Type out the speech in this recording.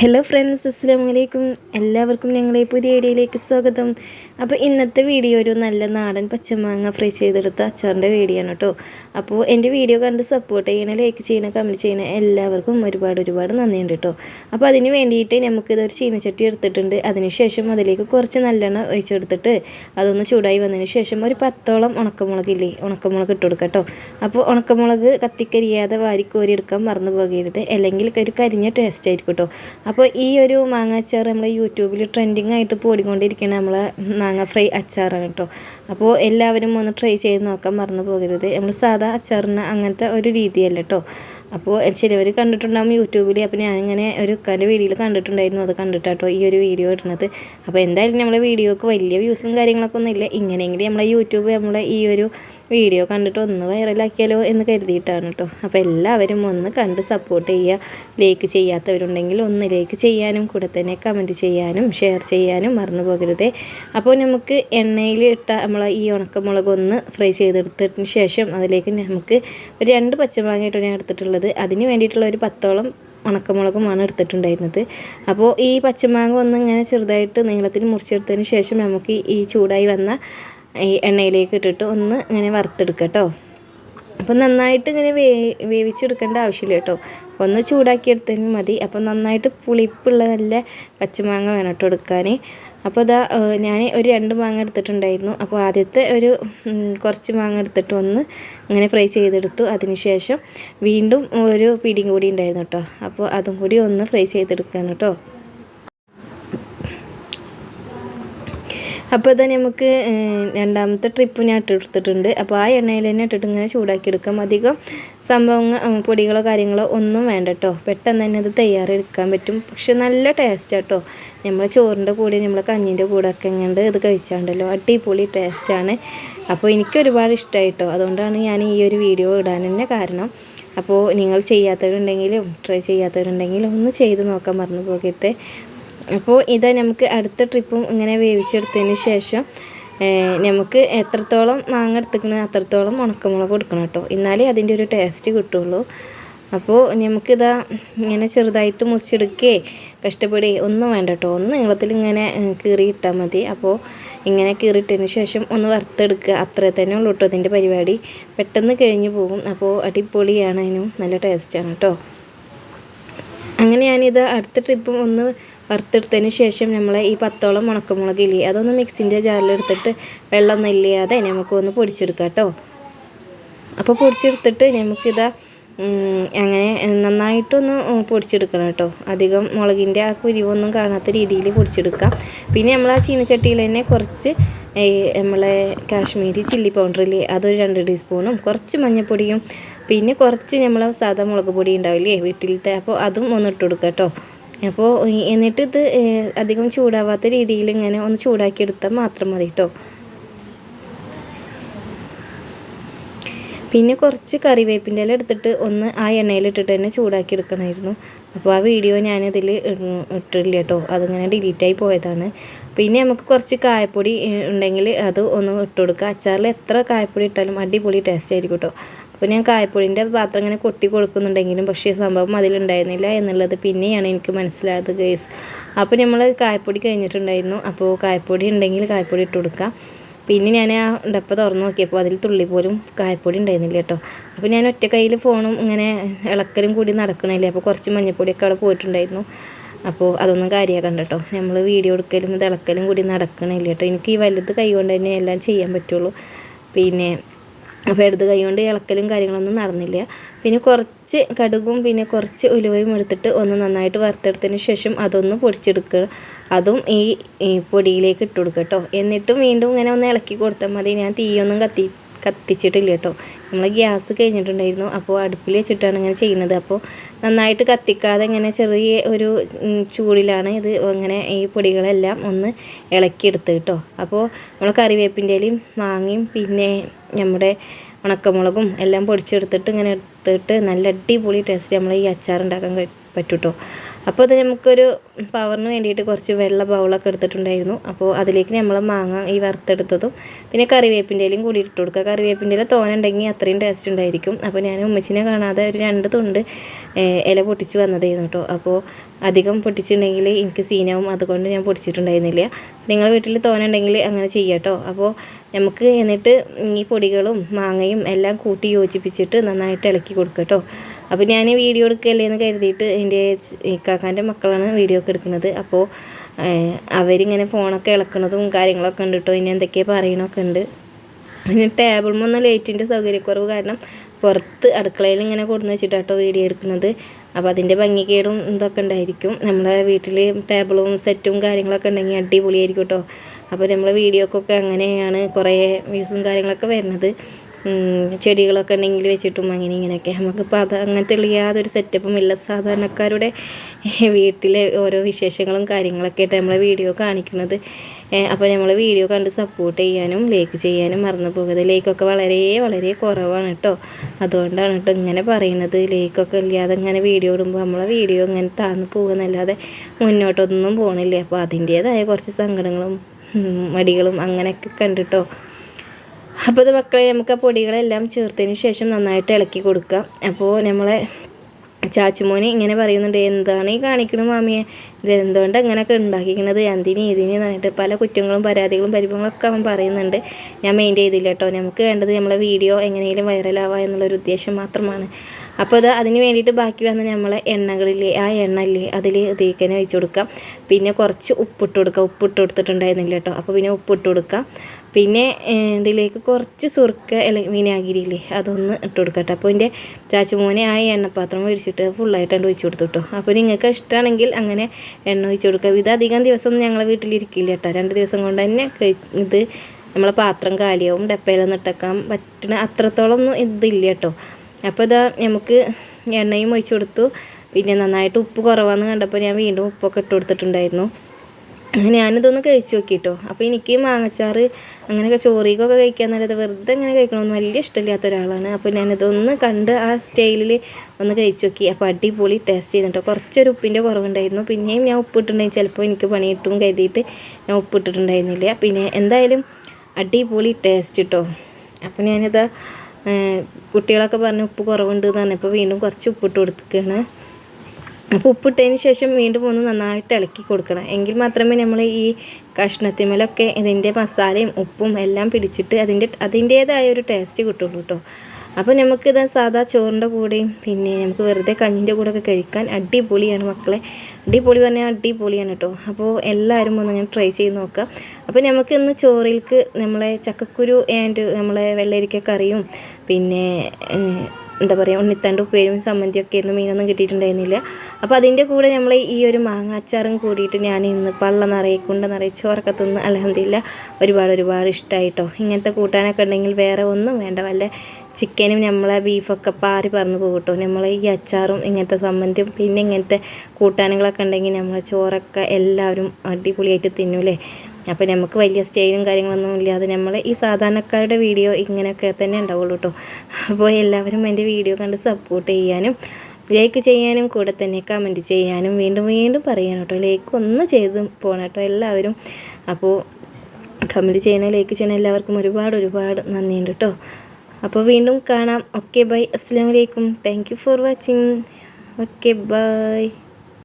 Hello friends അസ്സാം വലൈക്കും എല്ലാവർക്കും ഞങ്ങളുടെ പുതിയ വീഡിയോയിലേക്ക് സ്വാഗതം. അപ്പോൾ ഇന്നത്തെ വീഡിയോ ഒരു നല്ല നാടൻ പച്ചമാങ്ങ ഫ്രൈ ചെയ്തെടുത്ത അച്ചാറിന്റെ വീഡിയോ ആണ് കേട്ടോ അപ്പോൾ എന്റെ വീഡിയോ കണ്ട് സപ്പോർട്ട് ചെയ്യണ ലൈക്ക് ചെയ്യണ കമന്റ് ചെയ്യണ എല്ലാവർക്കും ഒരുപാട് ഒരുപാട് നന്ദിയുണ്ട് കേട്ടോ അപ്പോൾ അതിന് വേണ്ടിയിട്ട് നമുക്കിതൊരു ചീനച്ചട്ടി എടുത്തിട്ടുണ്ട്. അതിനുശേഷം അതിലേക്ക് കുറച്ച് നല്ലെണ്ണ ഒഴിച്ചെടുത്തിട്ട് അതൊന്ന് ചൂടായി വന്നതിന് ശേഷം ഒരു പത്തോളം ഉണക്കമുളകില്ലേ ഉണക്കമുളക് ഇട്ട് കൊടുക്കാം കേട്ടോ അപ്പോൾ ഉണക്കമുളക് കത്തിക്കരിയാതെ വാരിക്കോരി എടുക്കാൻ മറന്നു പോകരുത്. അല്ലെങ്കിൽ ഒരു കരിഞ്ഞ ടേസ്റ്റ് ആയിരിക്കും കേട്ടോ അപ്പോൾ ഈ ഒരു മാങ്ങ അച്ചാർ നമ്മൾ യൂട്യൂബിൽ ട്രെൻഡിങ് ആയിട്ട് പോടിക്കൊണ്ടിരിക്കുന്ന നമ്മൾ മാങ്ങ ഫ്രൈ അച്ചാറാണ് കേട്ടോ അപ്പോൾ എല്ലാവരും ഒന്ന് ട്രൈ ചെയ്ത് നോക്കാൻ മറന്നു പോകരുത്. നമ്മൾ സാധാ അച്ചാറിന് അങ്ങനത്തെ ഒരു രീതിയല്ല കേട്ടോ അപ്പോൾ ചിലവർ കണ്ടിട്ടുണ്ടാകും യൂട്യൂബിൽ അപ്പോൾ ഞാനിങ്ങനെ ഒരു ഉക്കാന്റെ വീഡിയോയിൽ കണ്ടിട്ടുണ്ടായിരുന്നു. അത് കണ്ടിട്ടാട്ടോ ഈ ഒരു വീഡിയോ ഇടുന്നത്. അപ്പോൾ എന്തായാലും നമ്മളെ വീഡിയോക്ക് വലിയ വ്യൂസും കാര്യങ്ങളൊക്കെ ഒന്നുമില്ല. ഇങ്ങനെയെങ്കിലും നമ്മളെ യൂട്യൂബ് നമ്മളെ ഈ ഒരു വീഡിയോ കണ്ടിട്ട് ഒന്ന് വൈറലാക്കിയാലോ എന്ന് കരുതിയിട്ടാണ് കേട്ടോ. അപ്പോൾ എല്ലാവരും ഒന്ന് കണ്ട് സപ്പോർട്ട് ചെയ്യുക. ലൈക്ക് ചെയ്യാത്തവരുണ്ടെങ്കിൽ ഒന്ന് ലൈക്ക് ചെയ്യാനും കൂടെ തന്നെ കമന്റ് ചെയ്യാനും ഷെയർ ചെയ്യാനും മറന്നു പോകരുതേ. അപ്പോൾ നമുക്ക് എണ്ണയിൽ ഇട്ട നമ്മളെ ഈ ഉണക്കമുളക് ഒന്ന് ഫ്രൈ ചെയ്തെടുത്തതിന് ശേഷം അതിലേക്ക് നമുക്ക് ഒരു രണ്ട് പച്ചമാങ്ങയായിട്ട് ഞാൻ എടുത്തിട്ടുള്ളത്. അതിന് വേണ്ടിയിട്ടുള്ള ഒരു പത്തോളം ഉണക്കമുളകുമാണ് എടുത്തിട്ടുണ്ടായിരുന്നത്. അപ്പോൾ ഈ പച്ചമാങ്ങ ഒന്ന് ഇങ്ങനെ ചെറുതായിട്ട് നീളത്തിൽ മുറിച്ചെടുത്തതിന് ശേഷം നമുക്ക് ഈ ചൂടായി വന്ന ഈ എണ്ണയിലേക്ക് ഇട്ടിട്ട് ഒന്ന് ഇങ്ങനെ വറുത്തെടുക്കുക കേട്ടോ. അപ്പോൾ നന്നായിട്ട് ഇങ്ങനെ വേ വേവിച്ചെടുക്കേണ്ട ആവശ്യമില്ല കേട്ടോ. ഒന്ന് ചൂടാക്കിയെടുത്തതിന് മതി. അപ്പോൾ നന്നായിട്ട് പുളിപ്പുള്ള നല്ല പച്ചമാങ്ങ വേണം കേട്ടോ എടുക്കാൻ. അപ്പോൾ ഇതാ ഞാൻ ഒരു രണ്ട് മാങ്ങ എടുത്തിട്ടുണ്ടായിരുന്നു. അപ്പോൾ ആദ്യത്തെ ഒരു കുറച്ച് മാങ്ങ എടുത്തിട്ട് ഒന്ന് ഇങ്ങനെ ഫ്രൈ ചെയ്തെടുത്തു. അതിനുശേഷം വീണ്ടും ഒരു പിടിയും കൂടി ഉണ്ടായിരുന്നു കേട്ടോ. അപ്പോൾ അതും കൂടി ഒന്ന് ഫ്രൈ ചെയ്തെടുക്കുകയാണ് കേട്ടോ. അപ്പോൾ തന്നെ നമുക്ക് രണ്ടാമത്തെ ട്രിപ്പ് ഞാൻ ഇട്ടെടുത്തിട്ടുണ്ട് അപ്പോൾ ആ എണ്ണയിൽ തന്നെ ഇട്ടിട്ട് ഇങ്ങനെ ചൂടാക്കി എടുക്കാം. അധികം സംഭവങ്ങൾ പൊടികളോ കാര്യങ്ങളോ ഒന്നും വേണ്ട കേട്ടോ പെട്ടെന്ന് തന്നെ അത് തയ്യാറെടുക്കാൻ പറ്റും. പക്ഷെ നല്ല ടേസ്റ്റ് കേട്ടോ നമ്മൾ ചോറിന്റെ കൂടെ നമ്മൾ കഞ്ഞിന്റെ കൂടെ ഒക്കെ എങ്ങാണ്ട് ഇത് കഴിച്ചാണ്ടല്ലോ. അടിപൊളി ടേസ്റ്റാണ് അപ്പോൾ എനിക്ക് ഒരുപാട് ഇഷ്ടമായിട്ടോ അതുകൊണ്ടാണ് ഞാൻ ഈ ഒരു വീഡിയോ ഇടാൻ തന്നെ കാരണം. അപ്പോൾ നിങ്ങൾ ചെയ്യാത്തവരുണ്ടെങ്കിലും ട്രൈ ചെയ്യാത്തവരുണ്ടെങ്കിലും ഒന്ന് ചെയ്ത് നോക്കാൻ മറന്നു പോകരുത്. അപ്പോൾ ഇതാ നമുക്ക് അടുത്ത ട്രിപ്പും ഇങ്ങനെ വേവിച്ചെടുത്തതിന് ശേഷം നമുക്ക് എത്രത്തോളം മാങ്ങ എടുത്തിക്കണ അത്രത്തോളം ഉണക്കമുളക് കൊടുക്കണം കേട്ടോ. എന്നാലേ അതിന്റെ ഒരു ടേസ്റ്റ് കിട്ടുള്ളൂ. അപ്പോൾ നമുക്കിതാ ഇങ്ങനെ ചെറുതായിട്ട് മുറിച്ചെടുക്കേ. കഷ്ടപ്പെടുകയെ ഒന്നും വേണ്ട കേട്ടോ. ഒന്ന് നീളത്തിൽ ഇങ്ങനെ കീറി ഇട്ടാൽ മതി. അപ്പോൾ ഇങ്ങനെ കീറിയിട്ടതിന് ശേഷം ഒന്ന് വറുത്തെടുക്കുക. അത്ര തന്നെ ഉള്ളൂ കേട്ടോ അതിന്റെ പരിപാടി. പെട്ടെന്ന് കഴിഞ്ഞു പോകും. അപ്പോൾ അടിപൊളിയാണ്. അതിനും നല്ല ടേസ്റ്റാണ് കേട്ടോ. അങ്ങനെ ഞാനിത് അടുത്ത ട്രിപ്പ് ഒന്ന് വറുത്തെടുത്തതിന് ശേഷം നമ്മൾ ഈ പത്തോളം ഉണക്കമുളക് ഇല്ലേ അതൊന്ന് മിക്സിന്റെ ജാറിലെടുത്തിട്ട് വെള്ളമൊന്നും ഇല്ലാതെ നമുക്കൊന്ന് പൊടിച്ചെടുക്കാം കേട്ടോ. അപ്പോൾ പൊടിച്ചെടുത്തിട്ട് നമുക്കിതാ അങ്ങനെ നന്നായിട്ടൊന്ന് പൊടിച്ചെടുക്കണം കേട്ടോ. അധികം മുളകിന്റെ ആ കുരിവൊന്നും കാണാത്ത രീതിയിൽ പൊടിച്ചെടുക്കാം. പിന്നെ നമ്മൾ ആ ചീനച്ചട്ടിയിൽ തന്നെ കുറച്ച് നമ്മളെ കാശ്മീരി ചില്ലി പൗഡറില്ലേ അതൊരു രണ്ട് ടീസ്പൂണും കുറച്ച് മഞ്ഞൾപ്പൊടിയും പിന്നെ കുറച്ച് നമ്മൾ സാധാ മുളക് പൊടി ഉണ്ടാവില്ലേ വീട്ടിലത്തെ അപ്പോൾ അതും ഒന്ന് ഇട്ട് കൊടുക്കുക കേട്ടോ. അപ്പോൾ എന്നിട്ട് ഇത് അധികം ചൂടാവാത്ത രീതിയിൽ ഇങ്ങനെ ഒന്ന് ചൂടാക്കി എടുത്താൽ മാത്രം മതി കേട്ടോ. പിന്നെ കുറച്ച് കറിവേപ്പിന്റെ ഇല എടുത്തിട്ട് ഒന്ന് ആ എണ്ണയിലിട്ടിട്ട് തന്നെ ചൂടാക്കി എടുക്കണമായിരുന്നു. അപ്പോൾ ആ വീഡിയോ ഞാനിതിൽ ഇട്ടില്ല കേട്ടോ. അതിങ്ങനെ ഡിലീറ്റായി പോയതാണ്. പിന്നെ നമുക്ക് കുറച്ച് കായപ്പൊടി ഉണ്ടെങ്കിൽ അത് ഒന്ന് ഇട്ട് കൊടുക്കുക അച്ചാറിൽ എത്ര കായപ്പൊടി ഇട്ടാലും അടിപൊളി ടേസ്റ്റ് ആയിരിക്കും കേട്ടോ. അപ്പോൾ ഞാൻ കായപ്പൊടിന്റെ പാത്രം ഇങ്ങനെ കൊട്ടി കൊടുക്കുന്നുണ്ടെങ്കിലും പക്ഷേ സംഭവം അതിലുണ്ടായിരുന്നില്ല എന്നുള്ളത് പിന്നെയാണ് എനിക്ക് മനസ്സിലായത് ഗേസ് അപ്പോൾ നമ്മൾ കായപ്പൊടി കഴിഞ്ഞിട്ടുണ്ടായിരുന്നു. അപ്പോൾ കായപ്പൊടി ഉണ്ടെങ്കിൽ കായപ്പൊടി ഇട്ട് കൊടുക്കാം. പിന്നെ ഞാൻ ആ ഡപ്പ തുറന്നു നോക്കിയപ്പോൾ അതിൽ തുള്ളി പോലും കായപ്പൊടി ഉണ്ടായിരുന്നില്ല കേട്ടോ. അപ്പോൾ ഞാൻ ഒറ്റ കയ്യിൽ ഫോണും ഇങ്ങനെ ഇളക്കലും കൂടി നടക്കണില്ലേ? അപ്പോൾ കുറച്ച് മഞ്ഞപ്പൊടിയൊക്കെ അവിടെ പോയിട്ടുണ്ടായിരുന്നു. അപ്പോൾ അതൊന്നും കാര്യമാക്കണ്ട കേട്ടോ. നമ്മൾ വീഡിയോ എടുക്കലും ഇത് ഇളക്കലും കൂടി നടക്കണില്ല കേട്ടോ. എനിക്ക് ഈ വലുത് കൈ കൊണ്ട് തന്നെ എല്ലാം ചെയ്യാൻ പറ്റുള്ളൂ. പിന്നെ അപ്പോൾ ഇടത് കൈ കൊണ്ട് ഇളക്കലും കാര്യങ്ങളൊന്നും നടന്നില്ല. പിന്നെ കുറച്ച് കടുകും പിന്നെ കുറച്ച് ഉലുവയും എടുത്തിട്ട് ഒന്ന് നന്നായിട്ട് വറുത്തെടുത്തതിന് ശേഷം അതൊന്ന് പൊടിച്ചെടുക്കുക. അതും ഈ പൊടിയിലേക്ക് ഇട്ട് കൊടുക്കുക കേട്ടോ. എന്നിട്ടും വീണ്ടും ഇങ്ങനെ ഒന്ന് ഇളക്കി കൊടുത്താൽ മതി. ഞാൻ തീയൊന്നും കത്തി കത്തിച്ചിട്ടില്ല കേട്ടോ. നമ്മൾ ഗ്യാസ് കഴിഞ്ഞിട്ടുണ്ടായിരുന്നു. അപ്പോൾ അടുപ്പിൽ വെച്ചിട്ടാണ് ഇങ്ങനെ ചെയ്യുന്നത്. അപ്പോൾ നന്നായിട്ട് കത്തിക്കാതെ ഇങ്ങനെ ചെറിയ ഒരു ചൂടിലാണ് ഇത് ഇങ്ങനെ ഈ പൊടികളെല്ലാം ഒന്ന് ഇളക്കിയെടുത്ത് കേട്ടോ. അപ്പോൾ നമ്മൾ കറിവേപ്പിന്റെലും മാങ്ങയും പിന്നെ നമ്മുടെ ഉണക്കമുളകും എല്ലാം പൊടിച്ചെടുത്തിട്ട് ഇങ്ങനെ എടുത്തിട്ട് നല്ല അടിപൊളി ടേസ്റ്റ് നമ്മൾ ഈ അച്ചാർ ഉണ്ടാക്കാൻ പറ്റും കേട്ടോ അപ്പോൾ അത് നമുക്കൊരു പവറിന് വേണ്ടിയിട്ട് കുറച്ച് വെള്ള ബൗളൊക്കെ എടുത്തിട്ടുണ്ടായിരുന്നു. അപ്പോൾ അതിലേക്ക് നമ്മൾ മാങ്ങ ഈ വറുത്തെടുത്തതും പിന്നെ കറിവേപ്പിന്റെ ഇലയും കൂടി ഇട്ട് കൊടുക്കുക. കറിവേപ്പിന്റെ ഇല തോനുണ്ടെങ്കിൽ അത്രയും ടേസ്റ്റ് ഉണ്ടായിരിക്കും. അപ്പോൾ ഞാൻ ഉമ്മച്ചിനെ കാണാതെ ഒരു രണ്ട് തുണ്ട് ഇല പൊട്ടിച്ച് വന്നതായിരുന്നു കേട്ടോ. അപ്പോൾ അധികം പൊട്ടിച്ചിട്ടുണ്ടെങ്കിൽ എനിക്ക് സീനാവും. അതുകൊണ്ട് ഞാൻ പൊടിച്ചിട്ടുണ്ടായിരുന്നില്ല. നിങ്ങൾ വീട്ടിൽ തോനുണ്ടെങ്കിൽ അങ്ങനെ ചെയ്യാം കേട്ടോ. അപ്പോൾ നമുക്ക് എന്നിട്ട് ഈ പൊടികളും മാങ്ങയും എല്ലാം കൂട്ടി യോജിപ്പിച്ചിട്ട് നന്നായിട്ട് ഇളക്കി കൊടുക്കുക കേട്ടോ. അപ്പോൾ ഞാൻ വീഡിയോ എടുക്കുകയല്ലേ എന്ന് കരുതിയിട്ട് എന്റെ ഇക്കാക്കാന്റെ മക്കളാണ് വീഡിയോ ഒക്കെ എടുക്കുന്നത്. അപ്പോൾ അവരിങ്ങനെ ഫോണൊക്കെ ഇളക്കുന്നതും കാര്യങ്ങളൊക്കെ ഉണ്ട് കേട്ടോ ഇനി എന്തൊക്കെയാണ് പറയണമൊക്കെ ഉണ്ട്. പിന്നെ ടേബിൾ ഒന്ന് ലൈറ്റിന്റെ സൗകര്യക്കുറവ് കാരണം പുറത്ത് അടുക്കളയിൽ ഇങ്ങനെ കൊടുന്ന് വെച്ചിട്ടാട്ടോ വീഡിയോ എടുക്കുന്നത്. അപ്പോൾ അതിന്റെ ഭംഗികേടും ഇതൊക്കെ ഉണ്ടായിരിക്കും. നമ്മളെ വീട്ടിൽ ടേബിളും സെറ്റും കാര്യങ്ങളൊക്കെ ഉണ്ടെങ്കിൽ അടിപൊളിയായിരിക്കും കേട്ടോ അപ്പോൾ നമ്മളെ വീഡിയോക്കൊക്കെ അങ്ങനെയാണ് കുറേ വ്യൂസും കാര്യങ്ങളൊക്കെ വരുന്നത്. ചെടികളൊക്കെ ഉണ്ടെങ്കിൽ വെച്ചിട്ടും അങ്ങനെ ഇങ്ങനെയൊക്കെ. നമുക്കിപ്പോൾ അത് അങ്ങനത്തെ ഉള്ള യാതൊരു സെറ്റപ്പും ഇല്ല. സാധാരണക്കാരുടെ വീട്ടിലെ ഓരോ വിശേഷങ്ങളും കാര്യങ്ങളൊക്കെ ആയിട്ട് നമ്മളെ വീഡിയോ കാണിക്കുന്നത്. അപ്പോൾ നമ്മൾ വീഡിയോ കണ്ട് സപ്പോർട്ട് ചെയ്യാനും ലൈക്ക് ചെയ്യാനും മറന്നു പോകരുത്. ലൈക്കൊക്കെ വളരെ വളരെ കുറവാണ് കേട്ടോ. അതുകൊണ്ടാണ് കേട്ടോ ഇങ്ങനെ പറയുന്നത്. ലൈക്കൊക്കെ ഇല്ലാതെ ഇങ്ങനെ വീഡിയോ ഇടുമ്പോൾ നമ്മളെ വീഡിയോ ഇങ്ങനെ താന്ന് പോകുന്നല്ലാതെ മുന്നോട്ടൊന്നും പോകണില്ല അപ്പോൾ അതിന്റേതായ കുറച്ച് സങ്കടങ്ങളും മടികളും അങ്ങനെയൊക്കെ കണ്ടിട്ടോ. അപ്പോൾ ഇത് മക്കളെ നമുക്ക് ആ പൊടികളെല്ലാം ചേർത്തതിന് ശേഷം നന്നായിട്ട് ഇളക്കി കൊടുക്കാം അപ്പോൾ നമ്മളെ ചാച്ചുമോന് ഇങ്ങനെ പറയുന്നുണ്ട് എന്താണ് ഈ കാണിക്കണ മാമിയെ? ഇത് എന്തുകൊണ്ട് അങ്ങനെയൊക്കെ ഉണ്ടാക്കിക്കണത്? എന്തിന് ഇതിന്? പറഞ്ഞിട്ട് പല കുറ്റങ്ങളും പരാതികളും പരിഭവങ്ങളൊക്കെ അവൻ പറയുന്നുണ്ട്. ഞാൻ മെയിൻ ചെയ്തില്ല കേട്ടോ. നമുക്ക് വേണ്ടത് നമ്മളെ വീഡിയോ എങ്ങനെയെങ്കിലും വൈറലാവുക എന്നുള്ളൊരു ഉദ്ദേശം മാത്രമാണ്. അപ്പോൾ അത് അതിന് വേണ്ടിയിട്ട് ബാക്കി വന്ന നമ്മൾ എണ്ണകളില്ലേ ആ എണ്ണ ഇല്ലേ അതിൽ തേക്കനെ ഒഴിച്ച് കൊടുക്കാം. പിന്നെ കുറച്ച് ഉപ്പിട്ട് കൊടുക്കുക ഉപ്പിട്ട് കൊടുത്തിട്ടുണ്ടായിരുന്നില്ല കേട്ടോ. അപ്പോൾ പിന്നെ ഉപ്പിട്ട് കൊടുക്കാം. പിന്നെ ഇതിലേക്ക് കുറച്ച് സുറുക്ക അല്ലെ വിനാഗിരിയില്ലേ അതൊന്ന് ഇട്ട് കൊടുക്കട്ടെ അപ്പോൾ എന്റെ ചാച്ചുമോനെ ആ എണ്ണപ്പാത്രം മേടിച്ചിട്ട് ഫുള്ളായിട്ടാണ് ഒഴിച്ചു കൊടുത്തു കേട്ടോ. അപ്പോൾ നിങ്ങൾക്ക് ഇഷ്ടമാണെങ്കിൽ അങ്ങനെ എണ്ണ ഒഴിച്ചു കൊടുക്കുക ഇത് അധികം ദിവസം ഞങ്ങളെ വീട്ടിലിരിക്കില്ല കേട്ടോ. രണ്ട് ദിവസം കൊണ്ട് തന്നെ ഇത് നമ്മളെ പാത്രം കാലിയാവും ഡപ്പയിലൊന്നും ഇട്ടേക്കാൻ പറ്റുന്ന അത്രത്തോളം ഒന്നും ഇതില്ല കേട്ടോ. അപ്പോൾ ഇതാ നമുക്ക് എണ്ണയും ഒഴിച്ച് കൊടുത്തു. പിന്നെ നന്നായിട്ട് ഉപ്പ് കുറവാന്ന് കണ്ടപ്പോൾ ഞാൻ വീണ്ടും ഉപ്പൊക്കെ ഇട്ട് കൊടുത്തിട്ടുണ്ടായിരുന്നു. ഞാനിതൊന്ന് കഴിച്ചു നോക്കിട്ടോ. അപ്പോൾ എനിക്ക് മാങ്ങച്ചാറ് അങ്ങനെയൊക്കെ ചോറിക്കൊക്കെ കഴിക്കാൻ നല്ലത് വെറുതെ ഇങ്ങനെ കഴിക്കണമെന്ന് വലിയ ഇഷ്ടമില്ലാത്ത ഒരാളാണ്. അപ്പോൾ ഞാനിതൊന്ന് കണ്ട് ആ സ്റ്റൈലിൽ ഒന്ന് കഴിച്ചു നോക്കി. അപ്പോൾ അടിപൊളി ടേസ്റ്റ് ചെയ്തിട്ടോ കുറച്ചൊരു ഉപ്പിന്റെ കുറവുണ്ടായിരുന്നു. പിന്നെയും ഞാൻ ഉപ്പിട്ടുണ്ടെങ്കിൽ ചിലപ്പോൾ എനിക്ക് പണി കിട്ടും കരുതിയിട്ട് ഞാൻ ഉപ്പിട്ടിട്ടുണ്ടായിരുന്നില്ല പിന്നെ എന്തായാലും അടിപൊളി ടേസ്റ്റ് കേട്ടോ. അപ്പോൾ ഞാനിത് കുട്ടികളൊക്കെ പറഞ്ഞ് ഉപ്പ് കുറവുണ്ട് എന്ന് പറഞ്ഞപ്പോൾ വീണ്ടും കുറച്ച് ഉപ്പിട്ട് കൊടുക്കുകയാണ് അപ്പോൾ ഉപ്പിട്ടതിന് ശേഷം വീണ്ടും ഒന്ന് നന്നായിട്ട് ഇളക്കി കൊടുക്കണം. എങ്കിൽ മാത്രമേ നമ്മൾ ഈ കഷ്ണത്തിമേലൊക്കെ ഇതിന്റെ മസാലയും ഉപ്പും എല്ലാം പിടിച്ചിട്ട് അതിന്റെ അതിന്റേതായ ഒരു ടേസ്റ്റ് കിട്ടുള്ളൂ കേട്ടോ അപ്പോൾ നമുക്കിത് സാധാ ചോറിന്റെ കൂടെയും പിന്നെ നമുക്ക് വെറുതെ കഞ്ഞിന്റെ കൂടെ ഒക്കെ കഴിക്കാൻ അടിപൊളിയാണ് മക്കളെ. അടിപൊളി പറഞ്ഞാൽ അടിപൊളിയാണ് കേട്ടോ അപ്പോൾ എല്ലാവരും ഒന്ന് ഞാൻ ട്രൈ ചെയ്ത് നോക്കാം. അപ്പോൾ നമുക്ക് ഇന്ന് ചോറിൽക്ക് നമ്മളെ ചക്കക്കുരു ആൻഡ് നമ്മളെ വെള്ളരിക്ക കറിയും പിന്നെ എന്താ പറയുക ഉണ്ണിത്തണ്ട് ഉപ്പേരും സമ്മന്തിയൊക്കെ ആയിരുന്നു. മീനൊന്നും കിട്ടിയിട്ടുണ്ടായിരുന്നില്ല. അപ്പോൾ അതിന്റെ കൂടെ നമ്മൾ ഈ ഒരു മാങ്ങ അച്ചാറും കൂടിയിട്ട് ഞാൻ ഇന്ന് പള്ള നിറയെ കുണ്ട നിറയെ ചോറൊക്കെ തിന്ന് അലഹമില്ല ഒരുപാട് ഒരുപാട് ഇഷ്ടമായിട്ടോ ഇങ്ങനത്തെ കൂട്ടാനൊക്കെ ഉണ്ടെങ്കിൽ വേറെ ഒന്നും വേണ്ട. വല്ല ചിക്കനും നമ്മളെ ബീഫൊക്കെ പാറി പറന്ന് പോകും നമ്മൾ ഈ അച്ചാറും ഇങ്ങനത്തെ സംബന്ധിയും പിന്നെ ഇങ്ങനത്തെ കൂട്ടാനുകളൊക്കെ ഉണ്ടെങ്കിൽ നമ്മളെ ചോറൊക്കെ എല്ലാവരും അടിപൊളിയായിട്ട് തിന്നൂലേ. അപ്പോൾ നമുക്ക് വലിയ സ്റ്റൈലും കാര്യങ്ങളൊന്നും ഇല്ലാതെ നമ്മൾ ഈ സാധാരണക്കാരുടെ വീഡിയോ ഇങ്ങനെയൊക്കെ തന്നെ ഉണ്ടാവുള്ളൂ കേട്ടോ അപ്പോൾ എല്ലാവരും എന്റെ വീഡിയോ കണ്ട് സപ്പോർട്ട് ചെയ്യാനും ലൈക്ക് ചെയ്യാനും കൂടെ തന്നെ കമന്റ് ചെയ്യാനും വീണ്ടും വീണ്ടും പറയാനും കേട്ടോ ലൈക്ക് ഒന്ന് ചെയ്ത് പോകണം കേട്ടോ എല്ലാവരും. അപ്പോൾ കമന്റ് ചെയ്യണം ലൈക്ക് ചെയ്യണം. എല്ലാവർക്കും ഒരുപാട് ഒരുപാട് നന്ദിയുണ്ട് കേട്ടോ അപ്പോൾ വീണ്ടും കാണാം. ഓക്കെ ബൈ അസ്സാം വലൈക്കും thank you for watching okay bye